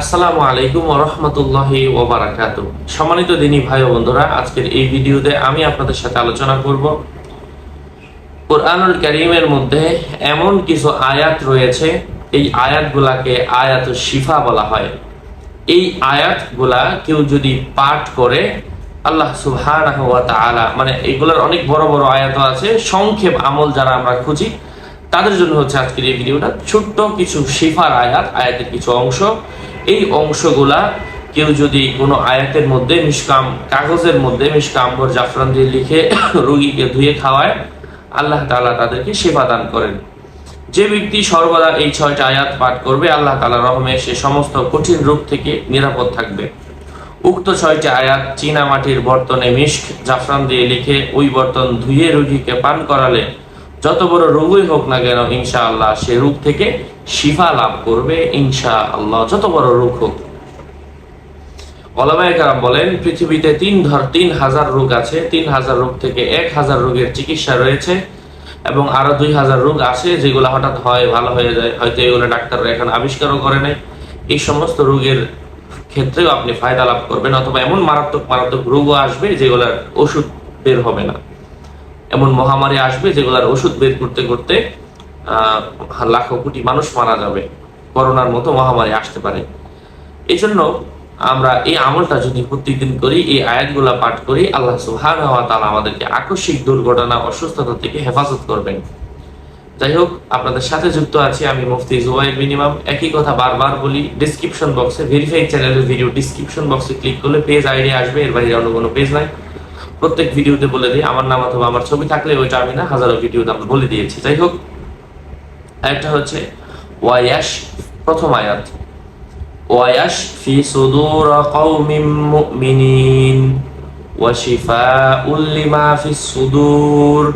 আসসালামু আলাইকুম রহমতুল্লাহি ওবারাকাতু সম্মানিত দিনী ভাই ও বন্ধুরা, আজকের এই ভিডিওতে আমি আপনাদের সাথে আলোচনা করব। কোরআনুল করিমের মধ্যে এমন কিছু আয়াত রয়েছে, এই আয়াতগুলাকে আয়াত শিফা বলা হয়। এই আয়াতগুলা কেউ যদি পাঠ করে, আল্লাহ সুবহানাহু মানে এগুলোর অনেক বড় বড় আয়াত আছে, সংক্ষেপ আমল যারা আমরা খুঁজি তাদের জন্য হচ্ছে আজকের এই ভিডিওটা ছোট্ট কিছু শিফার আয়াত, আয়াতের কিছু অংশ। এই অংশগুলা কেউ যদি কোনো আয়াতের মধ্যে মিসকাম কাগজের মধ্যে মিসকাম্বর জাফরান দিয়ে লিখে রুগীকে ধুয়ে খাওয়ায়, আল্লাহ তালা তাদেরকে সেবা দান করেন। যে ব্যক্তি সর্বদা এই ছয়টা আয়াত পাঠ করবে, আল্লাহ তালা রহমে সে সমস্ত কঠিন রোগ থেকে নিরাপদ থাকবে। উক্ত ছয়টি আয়াত চীনা মাটির বর্তনে মিষ্ক জাফরান দিয়ে লিখে ওই বর্তন ধুয়ে রুগীকে পান করালে যত বড় রোগই হোক না কেন ইনশা আল্লাহ সে রোগ থেকে শিফা লাভ করবে ইনশা আল্লাহ যত বড় রোগ হোক। কারাম বলেন, পৃথিবীতে তিন ধর, তিন হাজার রোগ আছে, তিন হাজার রোগ থেকে এক হাজার রোগের চিকিৎসা রয়েছে এবং আরও দুই হাজার রোগ আছে যেগুলো হঠাৎ হয়, ভালো হয়ে যায়, হয়তো এগুলো ডাক্তাররা এখন আবিষ্কারও করে নাই। এই সমস্ত রোগের ক্ষেত্রেও আপনি ফায়দা লাভ করবেন, অথবা এমন মারাত্মক মারাত্মক রোগও আসবে যেগুলোর ওষুধ বের হবে না। এমন মহামারী আসবে যেগুলোর ওষুধ বের করতে করতে লাখো কোটি মানুষ মারা যাবে। করোনার মতো মহামারী আসতে পারে। এই জন্য আমরা এই আমলটা যদি প্রত্যেকদিন করি, এই আয়াতগুলা পাঠ করি, আল্লাহ সুবহানাহু ওয়া তাআলা আমাদেরকে আকস্মিক দুর্ঘটনা, অসুস্থতা থেকে হেফাজত করবেন। যাই হোক, আপনাদের সাথে যুক্ত আছি আমি মুফতি জুবাইর মিনিমাম একই কথা বারবার বলি ডিসক্রিপশন বক্সে ভেরিফাইড চ্যানেলের ভিডিও ডিসক্রিপশন বক্সে ক্লিক করলে পেজ আইডি আসবে, এর বাইরে অন্য কোনো পেজ নাই। প্রত্যেক ভিডিওতে বলে দিই আমার নাম অথবা আমার ছবি থাকলে ওইটা আমি না হাজারো ভিডিওতে আমরা বলে দিয়েছি যাই হোক আরেকটা হচ্ছে ওয়াইয়াশ প্রথম আয়াত ওয়াইয়াশ ফি সুদুর কওমিম মুমিনিন وشفاء لما في الصدور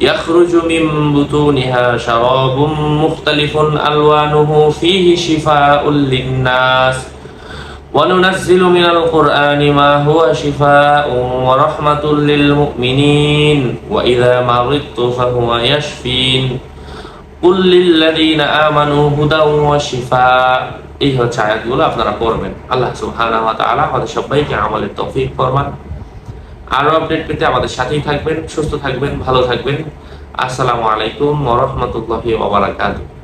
يخرج من بطونها شراب مختلف ألوانه فيه شفاء للناس وننزل من القرآن ما هو شفاء ورحمة للمؤمنين وإذا مرضت فهو يشفين قل للذين آمنوا هدى وشفاء এই হচ্ছে আয়াতগুলো আপনারা পড়বেন আল্লাহ সুবহানাহু ওয়া তাআলা আমাদের সবাইকে আমলের তৌফিক ফরমান আরো আপডেট পেতে আমাদের সাথেই থাকবেন সুস্থ থাকবেন ভালো থাকবেন আসসালামু আলাইকুম ওয়া রাহমাতুল্লাহি ওয়া বারাকাতুহু